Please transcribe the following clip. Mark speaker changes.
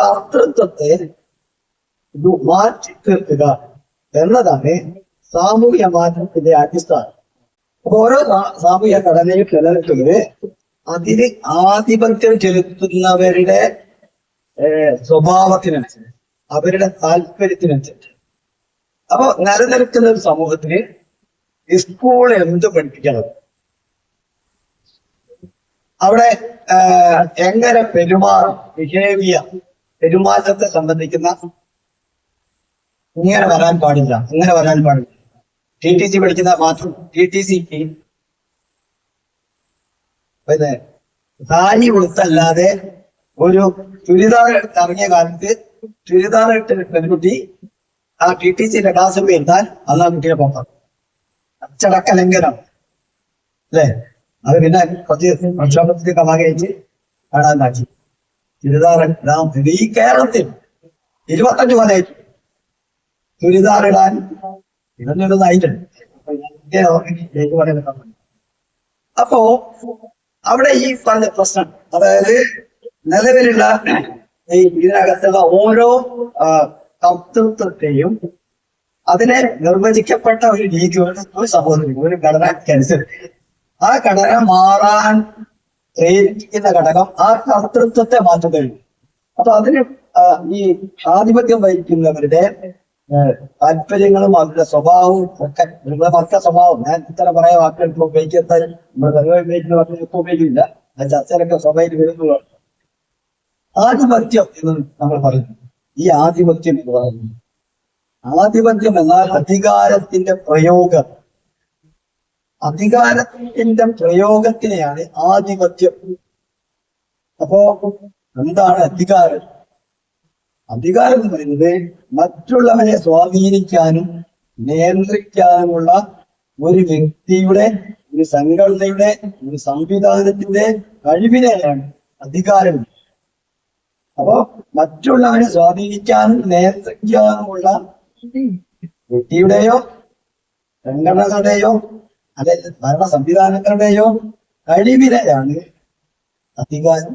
Speaker 1: കർത്തൃത്വത്തെ മാറ്റി തീർക്കുക എന്നതാണ് സാമൂഹ്യ മാറ്റത്തിന്റെ അടിസ്ഥാനം. ഓരോ സാമൂഹ്യ ഘടനയും നിലനിൽക്കുന്നത് അതിന് ആധിപത്യം ചെലുത്തുന്നവരുടെ സ്വഭാവത്തിനനുസരിച്ച് അവരുടെ താല്പര്യത്തിനനുസരിച്ച്. അപ്പൊ നിലനിൽക്കുന്ന ഒരു സമൂഹത്തിന് സ്കൂൾ എന്ത് പഠിപ്പിക്കണം? അവിടെ എങ്ങനെ പെരുമാറും? ബിഹേവിയർ പെരുമാറ്റത്തെ സംബന്ധിക്കുന്ന ഇങ്ങനെ വരാൻ പാടില്ല ഇങ്ങനെ വരാൻ പാടില്ല. ടി ടി സി പഠിക്കുന്ന മാത്രം ടി ടി സി പിന്നെ സാരി ഉടുത്തല്ലാതെ ഒരു ചുരിദാർ ഇറങ്ങിയ കാലത്ത് ചുരിദാർ ഇട്ട് പെൺകുട്ടി ആ ടി ടി സിയുടെ ക്ലാസ് പോയിരുന്നാൽ അന്ന് ആ കുട്ടിയെ പോകാം അച്ചടക്ക ലംഘനം. അല്ലേ? അത് പിന്നെ കുറച്ച് പ്രക്ഷോഭത്തിന് കമാകയിച്ച് കാണാനാക്കി ചുരിദാർ ഇടാൻ ഈ കേരളത്തിൽ ഇരുപത്തഞ്ച് കൊല്ലായിട്ട് ചുരിദാർ ഇടാൻ ഇരുന്നൂറായിട്ടുണ്ട് അപ്പോ അവിടെ ഈ പറഞ്ഞ പ്രശ്നം അതായത് നിലവിലുള്ള ഈ ഇതിനകത്തുള്ള ഓരോ കർത്തൃത്വത്തെയും അതിനെ നിർവചിക്കപ്പെട്ട ഒരു രീതിയോട് ഒരു സഹോദരി ഒരു ഘടനക്കനുസരിച്ച് ആ ഘടന മാറാൻ പ്രേരിപ്പിക്കുന്ന ഘടകം ആ കർത്തൃത്വത്തെ മാറ്റുകയുള്ളൂ അപ്പൊ അതിന് ഈ ആധിപത്യം വഹിക്കുന്നവരുടെ താല്പര്യങ്ങളും അവരുടെ സ്വഭാവവും ഒക്കെ നിങ്ങളുടെ മക്ക സ്വഭാവം ഞാൻ ഇത്തരം പറയാൻ വാക്കുകൾ ഇപ്പൊ ഉപയോഗിക്കാൻ നമ്മുടെ വെറുതെ ഉപയോഗിക്കുന്ന വാക്കുകൾ ഇപ്പൊ ഉപയോഗിക്കില്ല ആ ചർച്ചയിലൊക്കെ സ്വഭാവത്തിൽ വരുന്നതാണ് ആധിപത്യം എന്ന് നമ്മൾ പറയുന്നു. ഈ ആധിപത്യം എന്ന് പറയുന്നത്. ആധിപത്യം എന്നാൽ അധികാരത്തിന്റെ പ്രയോഗം. അധികാരത്തിന്റെ പ്രയോഗത്തിനെയാണ് ആധിപത്യം. അപ്പോ എന്താണ് അധികാരം? അധികാരം എന്ന് പറയുന്നത് മറ്റുള്ളവരെ സ്വാധീനിക്കാനും നിയന്ത്രിക്കാനുമുള്ള ഒരു വ്യക്തിയുടെ ഒരു സംഘടനയുടെ ഒരു സംവിധാനത്തിന്റെ കഴിവിനെയാണ് അധികാരം. അപ്പോ മറ്റുള്ളവരെ സ്വാധീനിക്കാനും നിയന്ത്രിക്കാനുമുള്ള വ്യക്തിയുടെയോ സംഘടനകളുടെയോ അല്ലെങ്കിൽ ഭരണ സംവിധാനങ്ങളുടെയോ കഴിവിനെയാണ് അധികാരം